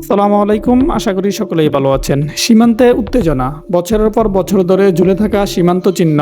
আসসালামু আলাইকুম, আশা করি সকলেই ভালো আছেন। সীমান্তে উত্তেজনা। বছরের পর বছর ধরে ঝুলে থাকা সীমান্ত চিহ্ন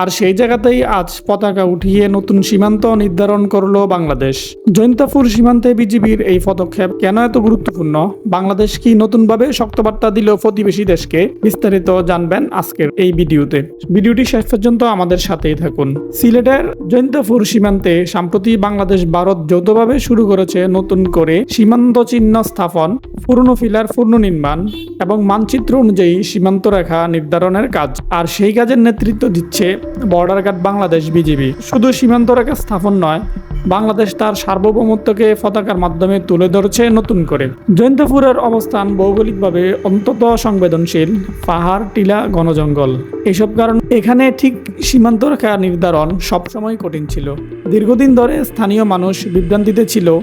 আর সেই জায়গাতেই আজ পতাকা উঠিয়ে নতুন সীমান্ত নির্ধারণ করল বাংলাদেশ। জৈন্তাপুর সীমান্তে বিজিবির এই পদক্ষেপ কেন এত গুরুত্বপূর্ণ? বাংলাদেশ কি নতুনভাবে শক্তবার্তা দিল প্রতিবেশী দেশকে? বিস্তারিত জানবেন আজকের এই ভিডিওতে। ভিডিওটি শেষ পর্যন্ত আমাদের সাথেই থাকুন। সিলেটের জৈন্তাপুর সীমান্তে সম্প্রতি বাংলাদেশ ভারত যৌথভাবে শুরু করেছে নতুন করে সীমান্ত চিহ্ন স্থাপন, পুরনো ফিলার পুনর্নির্মাণ এবং মানচিত্র অনুযায়ী সীমান্ত রেখা নির্ধারণের কাজ। আর সেই কাজের নেতৃত্ব দিচ্ছে বর্ডার গার্ড বাংলাদেশ বিজিবি। শুধু সীমান্ত রেখা স্থাপন নয়, বাংলাদেশ তার সার্বভৌমত্বকে পতাকার মাধ্যমে তুলে ধরছে নতুন করে। জয়ন্তপুরের অবস্থান ভৌগোলিকভাবে অন্তত সংবেদনশীল, পাহাড়, টিলা, ঘনজঙ্গল। এসব কারণ এখানে ঠিক সীমান্ত রেখা নির্ধারণ সবসময় কঠিন ছিল। দীর্ঘদিন ধরে স্থানীয় মানুষ বিভ্রান্তিতে ছিল,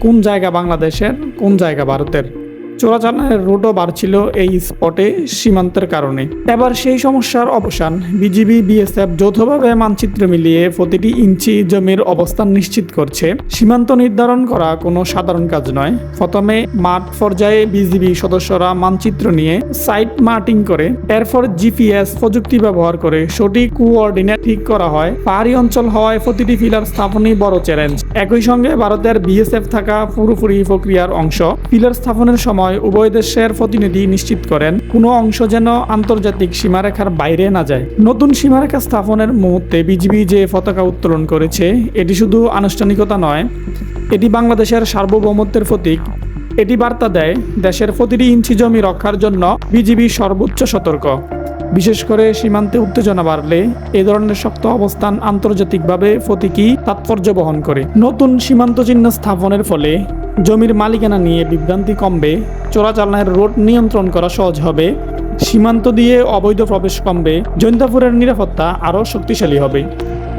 কোন জায়গা বাংলাদেশের, কোন জায়গা ভারতের। চোরাচালানের রুটও বাড়ছিল এই স্পটে সীমান্তের কারণে। এবার সেই সমস্যার অবসান। বিজিবি, বিএসএফ যৌথভাবে মানচিত্র মিলিয়ে প্রতিটি ইঞ্চি জমির অবস্থান নিশ্চিত করছে। সীমান্ত নির্ধারণ করা কোনো সাধারণ কাজ নয়। প্রথমে মাঠ পর্যায়ে বিজিবি সদস্যরা মানচিত্র নিয়ে সাইট মার্টিং করে, এরপর জিপিএস প্রযুক্তি ব্যবহার করে সঠিক কোঅর্ডিনেট ঠিক করা হয়। পাহাড়ি অঞ্চল হওয়ায় প্রতিটি ফিলার স্থাপনই বড় চ্যালেঞ্জ। একই সঙ্গে ভারতের বিএসএফ থাকা পুরোপুরি প্রক্রিয়ার অংশ। ফিলার স্থাপনের সময় উভয় দেশের প্রতিনিধি নিশ্চিত করেন, কোনো অংশ যেন আন্তর্জাতিক সীমারেখার বাইরে না যায়। নতুন সীমারেখা স্থাপনের মুহূর্তে বিজিবি যে পতাকা উত্তোলন করেছে, এটি শুধু আনুষ্ঠানিকতা নয়, এটি বাংলাদেশের সার্বভৌমত্বের প্রতীক। এটি বার্তা দেয় দেশের প্রতিটি ইঞ্চি জমি রক্ষার জন্য বিজিবি সর্বোচ্চ সতর্ক। বিশেষ করে সীমান্তে উত্তেজনা বাড়লে এ ধরনের শক্ত অবস্থান আন্তর্জাতিকভাবে প্রতীকী তাৎপর্য বহন করে। নতুন সীমান্ত চিহ্ন স্থাপনের ফলে জমির মালিকানা নিয়ে বিভ্রান্তি কমবে, চোরাচালানের রোড নিয়ন্ত্রণ করা সহজ হবে, সীমান্ত দিয়ে অবৈধ প্রবেশ কমবে, জৈন্তাপুরের নিরাপত্তা আরও শক্তিশালী হবে।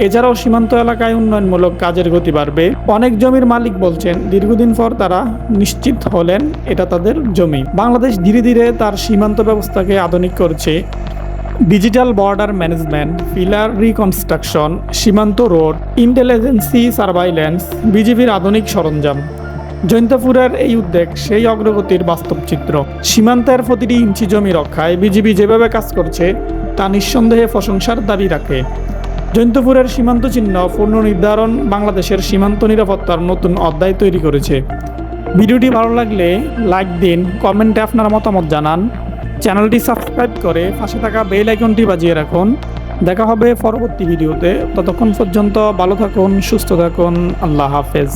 এছাড়াও সীমান্ত এলাকায় উন্নয়নমূলক কাজের গতি বাড়বে। অনেক জমির মালিক বলছেন, দীর্ঘদিন পর তারা নিশ্চিত হলেন এটা তাদের জমি। বাংলাদেশ ধীরে ধীরে তার সীমান্ত ব্যবস্থাকে আধুনিক করছে। Digital border management pillar reconstruction সীমান্ত রোড ইন্টেলিজেন্সি সার্ভাইল্যান্স বিজিবির আধুনিক সরঞ্জাম। জৈন্তপুরের এই উদ্যোগ সেই অগ্রগতির বাস্তব চিত্র। সীমান্তের প্রতিটি ইঞ্চি জমি রক্ষায় বিজিবি যেভাবে কাজ করছে, তা নিঃসন্দেহে প্রশংসার দাবি রাখে। জৈন্তপুরের সীমান্ত চিহ্ন পুনর্নির্ধারণ বাংলাদেশের সীমান্ত নিরাপত্তার নতুন অধ্যায় তৈরি করেছে। ভিডিওটি ভালো লাগলে লাইক দিন, কমেন্টে আপনার মতামত জানান। চ্যানেলটি সাবস্ক্রাইব করে পাশে থাকা বেল আইকনটি বাজিয়ে রাখুন। দেখা হবে পরবর্তী ভিডিওতে। ততক্ষণ পর্যন্ত ভালো থাকুন, সুস্থ থাকুন। আল্লাহ হাফেজ।